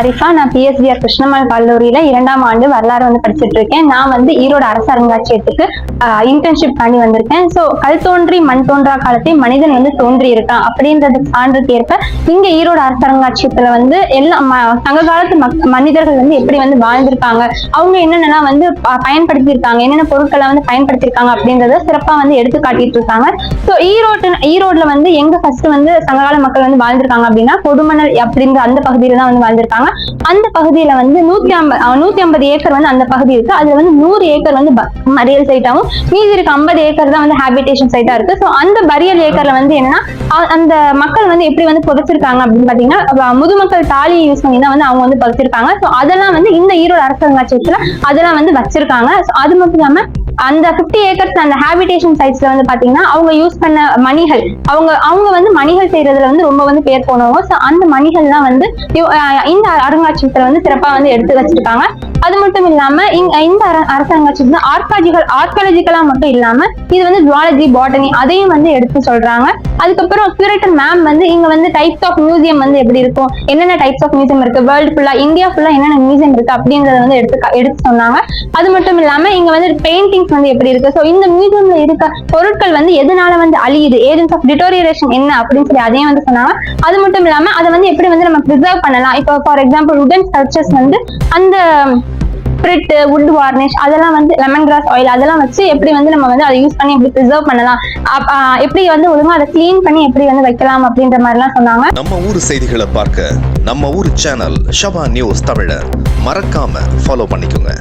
அரிஃபா நான் பிஎஸ்டிஆர் கிருஷ்ணமால் கல்லூரியில இரண்டாம் ஆண்டு வரலாறு வந்து படிச்சுட்டு இருக்கேன். நான் வந்து ஈரோடு அரசு அருங்காட்சியகத்துக்கு இன்டர்ன்ஷிப் பண்ணி வந்திருக்கேன். ஸோ கல் தோன்றி மண் தோன்றா காலத்தை மனிதன் வந்து தோன்றி இருக்கான் அப்படின்றது சான்றுக்கு ஏற்ப இங்க ஈரோடு அரசு அருங்காட்சியகத்துல வந்து எல்லா ம- சங்க காலத்து மக்- மனிதர்கள் வந்து எப்படி வந்து வாழ்ந்திருக்காங்க அவங்க என்னென்னலாம் வந்து ப- பயன்படுத்தியிருக்காங்க என்னென்ன பொருட்களை வந்து பயன்படுத்தியிருக்காங்க அப்படின்றத சிறப்பா வந்து எடுத்து காட்டிட்டு இருக்காங்க. ஸோ ஈரோடு ஈரோட்ல வந்து எங்க ஃபர்ஸ்ட் வந்து சங்ககால மக்கள் வந்து வாழ்ந்திருக்காங்க அப்படின்னா கொடுமணல் அப்படின்ற அந்த பகுதியில தான் வந்து வாழ்ந்திருக்காங்க. அந்த பகுதியில வந்து நூத்தி ஐம்பது நூத்தி ஐம்பது ஏக்கர் வந்து அந்த பகுதி இருக்கு. அதுல வந்து நூறு ஏக்கர் வந்து மரியல் சைட்டாகவும் மீதி இருக்க ஐம்பது ஏக்கர் தான் வந்து ஹேபிடேஷன் சைட்டா இருக்கு. ஸோ அந்த பரியல் ஏக்கர்ல வந்து என்னன்னா அந்த மக்கள் வந்து எப்படி வந்து புதைச்சிருக்காங்க அப்படின்னு பாத்தீங்கன்னா முதுமக்கள் தாலி யூஸ் பண்ணி தான் வந்து அவங்க வந்து புதைச்சிருக்காங்க. ஸோ அதெல்லாம் வந்து இந்த ஈரோடு அரசாங்கத்துல அதெல்லாம் வந்து வச்சிருக்காங்க. அது மட்டும் இல்லாம அந்த 50 ஏக்கர்ஸ் அந்த ஹேபிடேஷன் சைட்ஸ்ல வந்து பாத்தீங்கன்னா அவங்க யூஸ் பண்ண மணிகள் அவங்க அவங்க வந்து மணிகள் செய்யறதுல வந்து ரொம்ப வந்து பேர் போனவங்க. ஸோ அந்த மணிகள்லாம் வந்து அஹ் இந்த அருங்காட்சியகத்துல வந்து சிறப்பா வந்து எடுத்து வச்சிருக்காங்க. அது மட்டும் இல்லாம இந்த அர- அரசாங்கத்துல ஆர்காலஜிக்கல் ஆர்காலஜிக்கலா மட்டும் இல்லாம இது வந்து ஜுவாலஜி பாட்டனி அதையும் வந்து எடுத்து சொல்றாங்க. அதுக்கப்புறம் கியூரேட்டர் மேம் வந்து இங்க வந்து டைப்ஸ் ஆஃப் மியூசியம் வந்து எப்படி இருக்கும் என்னென்ன டைப்ஸ் ஆஃப் மியூசியம் இருக்கு வேர்ல்டு ஃபுல்லா இந்தியா ஃபுல்லா என்னென்ன மியூசியம் இருக்கு அப்படின்றத வந்து எடுத்து எடுத்து சொன்னாங்க. அது மட்டும் இல்லாம இங்க வந்து பெயிண்டிங்ஸ் வந்து எப்படி இருக்கு ஸோ இந்த மியூசியம்ல இருக்க பொருட்கள் வந்து எதனால வந்து அழியுது ஏஜென்ஸ் ஆஃப் டிட்டோரியேஷன் என்ன அப்படின்னு சொல்லி அதையும் வந்து சொன்னாங்க. அது மட்டும் இல்லாம அதை வந்து எப்படி வந்து நம்ம ப்ரிசர்வ் பண்ணலாம் இப்போ ஃபார் எக்ஸாம்பிள் உடன் ஸ்கல்ச்சர்ஸ் வந்து அந்த ஸ்பிரிட் வுட் வார்னிஷ் அதெல்லாம் வந்து லெமன் கிராஸ் ஆயில் அதெல்லாம் வச்சு எப்படி வந்து நம்ம வந்து அதை யூஸ் பண்ணி எப்படி ப்ரிசர்வ் பண்ணலாம்? எப்படி வந்து ஒழுங்கா அதை க்ளீன் பண்ணி எப்படி வந்து வைக்கலாம் அப்படின்ற மாதிரிலாம் சொன்னாங்க. நம்ம ஊர் செய்திகளை பார்க்க நம்ம ஊர் சேனல் ஷபா நியூஸ் தமிழ மறக்காம ஃபாலோ பண்ணிக்கோங்க.